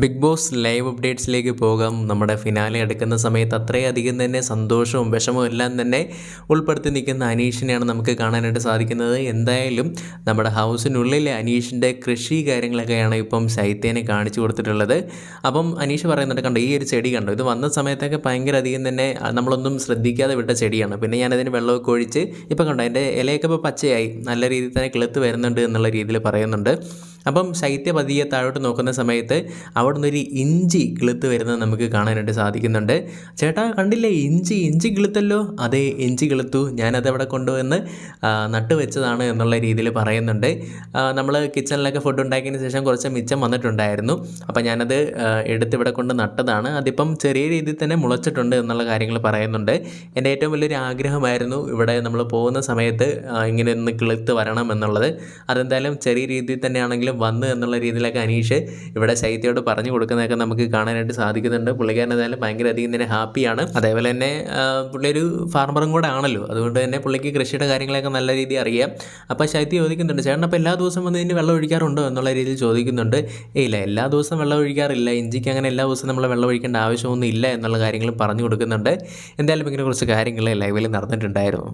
Big boss live അപ്ഡേറ്റ്സിലേക്ക് പോകാം. നമ്മുടെ finale എടുക്കുന്ന സമയത്ത് അത്രയധികം തന്നെ സന്തോഷവും വിഷമവും എല്ലാം തന്നെ ഉൾപ്പെടുത്തി നിൽക്കുന്ന അനീഷിനെയാണ് നമുക്ക് കാണാനായിട്ട് സാധിക്കുന്നത്. എന്തായാലും നമ്മുടെ ഹൗസിനുള്ളിലെ അനീഷിന്റെ കൃഷി കാര്യങ്ങളൊക്കെയാണ് ഇപ്പം ശൈത്യേനെ കാണിച്ചു കൊടുത്തിട്ടുള്ളത്. അപ്പം അനീഷ് പറയുന്നുണ്ട് കണ്ടോ ഈ ഒരു ചെടി കണ്ടോ? ഇത് വന്ന സമയത്തൊക്കെ ഭയങ്കര അധികം തന്നെ നമ്മളൊന്നും ശ്രദ്ധിക്കാതെ വിട്ട ചെടിയാണ്. പിന്നെ ഞാനതിന് വെള്ളമൊക്കെ ഒഴിച്ച് ഇപ്പം കണ്ടോ അതിന്റെ ഇലയൊക്കെ ഇപ്പോൾ പച്ചയായി. നല്ല രീതിയിൽ തന്നെ കിളുത്ത് വരുന്നുണ്ട് എന്നുള്ള രീതിയിൽ പറയുന്നുണ്ട്. അപ്പം ശൈത്യ പതിയെ താഴോട്ട് നോക്കുന്ന സമയത്ത് അവിടെ നിന്നൊരു ഇഞ്ചി കിളുത്ത് വരുന്നത് നമുക്ക് കാണാനായിട്ട് സാധിക്കുന്നുണ്ട്. ചേട്ടാ കണ്ടില്ലേ? ഇഞ്ചി ഇഞ്ചി കിളുത്തല്ലോ? അതെ ഇഞ്ചി കിളുത്തു. ഞാനത് അവിടെ കൊണ്ടുവന്ന് നട്ടുവെച്ചതാണ് നട്ട് വെച്ചതാണ് എന്നുള്ള രീതിയിൽ പറയുന്നുണ്ട്. നമ്മൾ കിച്ചണിലൊക്കെ ഫുഡ് ഉണ്ടാക്കിയതിന് ശേഷം കുറച്ച് മിച്ചം വന്നിട്ടുണ്ടായിരുന്നു. അപ്പോൾ ഞാനത് എടുത്ത് ഇവിടെ കൊണ്ട് നട്ടതാണ്. അതിപ്പം ചെറിയ രീതിയിൽ തന്നെ മുളച്ചിട്ടുണ്ട് എന്നുള്ള കാര്യങ്ങൾ പറയുന്നുണ്ട്. എന്റെ ഏറ്റവും വലിയൊരു ആഗ്രഹമായിരുന്നു ഇവിടെ നമ്മൾ പോകുന്ന സമയത്ത് ഇങ്ങനെ ഒന്ന് കിളുത്ത് വരണം എന്നുള്ളത്. അതെന്തായാലും ചെറിയ രീതിയിൽ തന്നെയാണെങ്കിലും വന്നു എന്നുള്ള രീതിയിലൊക്കെ അനീഷ് ഇവിടെ ശൈത്യയോട് പറഞ്ഞു കൊടുക്കുന്നതൊക്കെ നമുക്ക് കാണാനായിട്ട് സാധിക്കുന്നുണ്ട്. പുള്ളിക്കാരൻ എന്തായാലും ഭയങ്കര അധികം തന്നെ ഹാപ്പിയാണ്. അതേപോലെ തന്നെ പുള്ളി ഒരു ഫാർമറും കൂടെ ആണല്ലോ. അതുകൊണ്ട് തന്നെ പുള്ളിക്ക് കൃഷിയുടെ കാര്യങ്ങളൊക്കെ നല്ല രീതിയിൽ അറിയാം. അപ്പോൾ ശൈത്യ ചോദിക്കുന്നുണ്ട് ചേട്ടൻ അപ്പോൾ എല്ലാ ദിവസവും വന്ന് ഇതിന് വെള്ളം ഒഴിക്കാറുണ്ടോ? എന്നുള്ള രീതിയിൽ ചോദിക്കുന്നുണ്ട്. ഇല്ല എല്ലാ ദിവസവും വെള്ളം ഒഴിക്കാറില്ല. ഇഞ്ചിക്ക് അങ്ങനെ എല്ലാ ദിവസവും നമ്മൾ വെള്ളം ഒഴിക്കേണ്ട ആവശ്യമൊന്നും ഇല്ല എന്നുള്ള കാര്യങ്ങളും പറഞ്ഞു കൊടുക്കുന്നുണ്ട്. എന്തായാലും ഇങ്ങനെ കുറച്ച് കാര്യങ്ങൾ ലൈവിൽ നടന്നിട്ടുണ്ടായിരുന്നു.